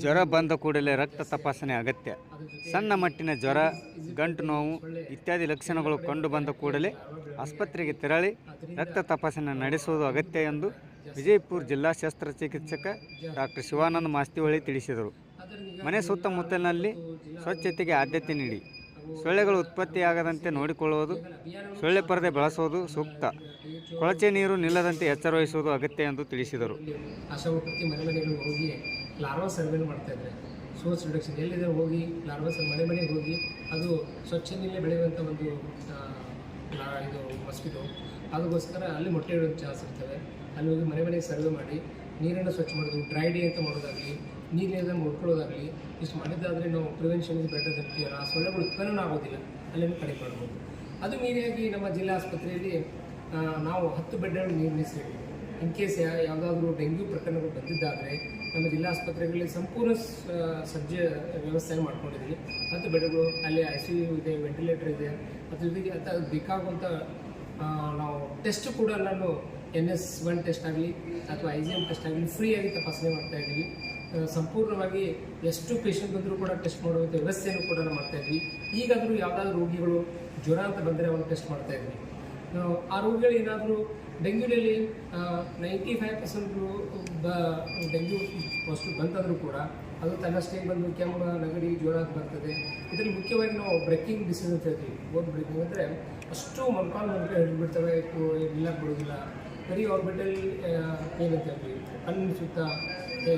ಜ್ವರ ಬಂದ ಕೂಡಲೇ ರಕ್ತ ತಪಾಸಣೆ ಅಗತ್ಯ. ಸಣ್ಣ ಮಟ್ಟಿನ ಜ್ವರ, ಗಂಟು ನೋವು ಇತ್ಯಾದಿ ಲಕ್ಷಣಗಳು ಕಂಡು ಬಂದ ಕೂಡಲೇ ಆಸ್ಪತ್ರೆಗೆ ತೆರಳಿ ರಕ್ತ ತಪಾಸಣೆ ನಡೆಸುವುದು ಅಗತ್ಯ ಎಂದು ವಿಜಯಪುರ ಜಿಲ್ಲಾ ಶಸ್ತ್ರಚಿಕಿತ್ಸಕ ಡಾಕ್ಟರ್ ಶಿವಾನಂದ ಮಾಸ್ತಿಹೊಳಿ ತಿಳಿಸಿದರು. ಮನೆ ಸುತ್ತಮುತ್ತಲಿನಲ್ಲಿ ಸ್ವಚ್ಛತೆಗೆ ಆದ್ಯತೆ ನೀಡಿ. ಸೊಳ್ಳೆಗಳು ಉತ್ಪತ್ತಿಯಾಗದಂತೆ ನೋಡಿಕೊಳ್ಳುವುದು, ಸೊಳ್ಳೆ ಪರದೆ ಬಳಸುವುದು ಸೂಕ್ತ. ಕೊಳಚೆ ನೀರು ನಿಲ್ಲದಂತೆ ಎಚ್ಚರ ವಹಿಸುವುದು ಅಗತ್ಯ ಎಂದು ತಿಳಿಸಿದರು. ಲಾರ್ವಾ ಸರ್ವೆ ಮಾಡ್ತಾ ಇದ್ದಾರೆ. ಸೋರ್ಸ್ ರಿಡಕ್ಷನ್ ಎಲ್ಲಿದೆ ಹೋಗಿ ಲಾರ್ವಾ ಸರ್ ಮನೆ ಮನೆಗೆ ಹೋಗಿ ಅದು ಸ್ವಚ್ಛದಿಂದಲೇ ಬೆಳೆಯುವಂಥ ಒಂದು ಇದು ಮಸ್ಕಿಟೋ ಅದಕ್ಕೋಸ್ಕರ ಅಲ್ಲಿ ಮೊಟ್ಟೆ ಇಡೋ ಚಾನ್ಸ್ ಇರ್ತವೆ ಅಲ್ಲಿ ಹೋಗಿ ಮನೆ ಮನೆಗೆ ಸರ್ವೆ ಮಾಡಿ ನೀರನ್ನು ಸ್ವಚ್ಛ ಮಾಡೋದು ಡ್ರೈ ಡೇ ಅಂತ ಮಾಡೋದಾಗಲಿ, ನೀರಿನಿಂದ ಮುಡ್ಕೊಳ್ಳೋದಾಗಲಿ ಇಷ್ಟು ಮಾಡಿದ್ದಾದರೆ ನಾವು ಪ್ರಿವೆನ್ಷನ್ ಇಸ್ ಬೆಟರ್ ದನ್ ಆ ಸೊಳ್ಳೆಗಳು ಉತ್ಪನ್ನ ಆಗೋದಿಲ್ಲ. ಅಲ್ಲಿಂದ ಕಡಿಮೆ ಮಾಡ್ಬೋದು. ಅದು ಮೀರಿಯಾಗಿ ನಮ್ಮ ಜಿಲ್ಲಾ ಆಸ್ಪತ್ರೆಯಲ್ಲಿ ನಾವು ಹತ್ತು ಬೆಡ್ಗಳನ್ನು ನಿರ್ಮಿಸಿದ್ದೀವಿ ಇನ್ ಕೇಸ್ ಯಾವುದಾದ್ರೂ ಡೆಂಗ್ಯೂ ಪ್ರಕರಣಗಳು ಬಂದಿದ್ದಾದರೆ ನಮ್ಮ ಜಿಲ್ಲಾ ಆಸ್ಪತ್ರೆಗಳಲ್ಲಿ ಸಂಪೂರ್ಣ ಸಜ್ಜೆ ವ್ಯವಸ್ಥೆಯನ್ನು ಮಾಡ್ಕೊಂಡಿದ್ದೀವಿ. ಮತ್ತು ಬೆಡ್ಗಳು, ಅಲ್ಲಿ ಐ ಸಿ ಯು ಇದೆ ವೆಂಟಿಲೇಟರ್ ಇದೆ. ಅದ್ರ ಜೊತೆಗೆ ಅಂತ ಬೇಕಾಗುವಂಥ ನಾವು ಟೆಸ್ಟ್ ಕೂಡ ನಾನು ಎನ್ ಎಸ್ ಒನ್ ಟೆಸ್ಟ್ ಆಗಲಿ ಅಥವಾ ಐ ಜಿ ಎಂ ಟೆಸ್ಟ್ ಆಗಲಿ ಫ್ರೀಯಾಗಿ ತಪಾಸಣೆ ಮಾಡ್ತಾ ಇದ್ದೀವಿ. ಸಂಪೂರ್ಣವಾಗಿ ಎಷ್ಟು ಪೇಷಂಟ್ ಬಂದರೂ ಕೂಡ ಟೆಸ್ಟ್ ಮಾಡುವಂಥ ವ್ಯವಸ್ಥೆಯನ್ನು ಕೂಡ ನಾವು ಮಾಡ್ತಾ ಇದ್ವಿ ಈಗಾದರೂ ಯಾವುದಾದ್ರೂ ರೋಗಿಗಳು ಜ್ವರ ಅಂತ ಬಂದರೆ ಅವನ್ನು ಟೆಸ್ಟ್ ಮಾಡ್ತಾ ಇದ್ವಿ ಆ ರೋಗಿಗಳು ಏನಾದರೂ ಡೆಂಗ್ಯೂನಲ್ಲಿ ನೈಂಟಿ ಫೈವ್ ಪರ್ಸೆಂಟು ಬ ಡೆಂಗ್ಯೂ ಫಸ್ಟು ಬಂತಾದರೂ ಕೂಡ ಅದು ತನ್ನಷ್ಟೇ ಬಂದು ಕೆಮ್ಮ ನೆಗಡಿ ಜ್ವರ ಬರ್ತದೆ. ಇದರಲ್ಲಿ ಮುಖ್ಯವಾಗಿ ನಾವು ಬ್ರೇಕಿಂಗ್ ಡಿಸೀಸ್ ಅಂತ ಹೇಳ್ತೀವಿ. ಓಟ್ ಬ್ರೇಕಿಂಗ್ ಅಂದರೆ ಅಷ್ಟು ಮೊಣಕಾಲು ಮೊಣಕಾಲು ಹಿಡಿದ್ಬಿಡ್ತವೆ ನಿಲ್ಲಕ್ಕೆ ಬಿಡೋದಿಲ್ಲ. ಬರೀ ಆರ್ಬಿಟಲ್ ಪೇನ್ ಅಂತ ಹೇಳ್ತೀವಿ, ಕಣ್ಣು ಸುತ್ತ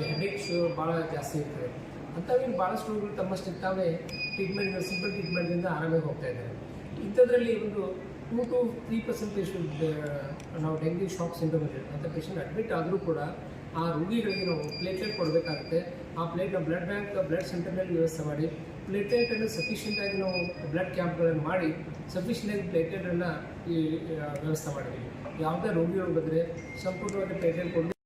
ಹೆಡೇಕ್ಸು ಭಾಳ ಜಾಸ್ತಿ ಇರ್ತದೆ ಅಂಥವೇನು ಭಾಳಷ್ಟು ರೋಗಿಗಳು ತಮ್ಮಷ್ಟಕ್ಕೆ ತಾವೇ ಟ್ರೀಟ್ಮೆಂಟ್ ಸಿಂಪಲ್ ಟ್ರೀಟ್ಮೆಂಟಿಂದ ಆರಾಮಾಗಿ ಹೋಗ್ತಾ ಇದ್ದಾರೆ ಇಂಥದ್ರಲ್ಲಿ ಒಂದು two to three percent patient ನಾವು ಡೆಂಗ್ಯೂ ಶಾಕ್ ಸಿಂಡ್ರೋಮ್ ಅಂಥ ಪೇಷಂಟ್ ಅಡ್ಮಿಟ್ ಆದರೂ ಕೂಡ ಆ ರೋಗಿಗಳಿಗೆ ನಾವು ಪ್ಲೇಟ್ಲೆಟ್ ಕೊಡಬೇಕಾಗುತ್ತೆ. ಆ ಪ್ಲೇಟ್ನ ಬ್ಲಡ್ ಬ್ಯಾಂಕ್ ಬ್ಲಡ್ ಸೆಂಟರ್ನಲ್ಲಿ ವ್ಯವಸ್ಥೆ ಮಾಡಿ ಪ್ಲೇಟ್ಲೆಟನ್ನು ಸಫಿಷಿಯೆಂಟಾಗಿ ನಾವು ಬ್ಲಡ್ ಕ್ಯಾಂಪ್ಗಳನ್ನು ಮಾಡಿ ಸಫಿಷಿಯೆಂಟಾಗಿ ಪ್ಲೇಟ್ಲೆಟನ್ನು ಈ ವ್ಯವಸ್ಥೆ ಮಾಡಿದ್ದೀವಿ. ಯಾವುದೇ ರೋಗಿಗಳು ಬಂದರೆ ಸಂಪೂರ್ಣವಾಗಿ ಪ್ಲೇಟ್ಲೆಟ್ ಕೊಡೋದು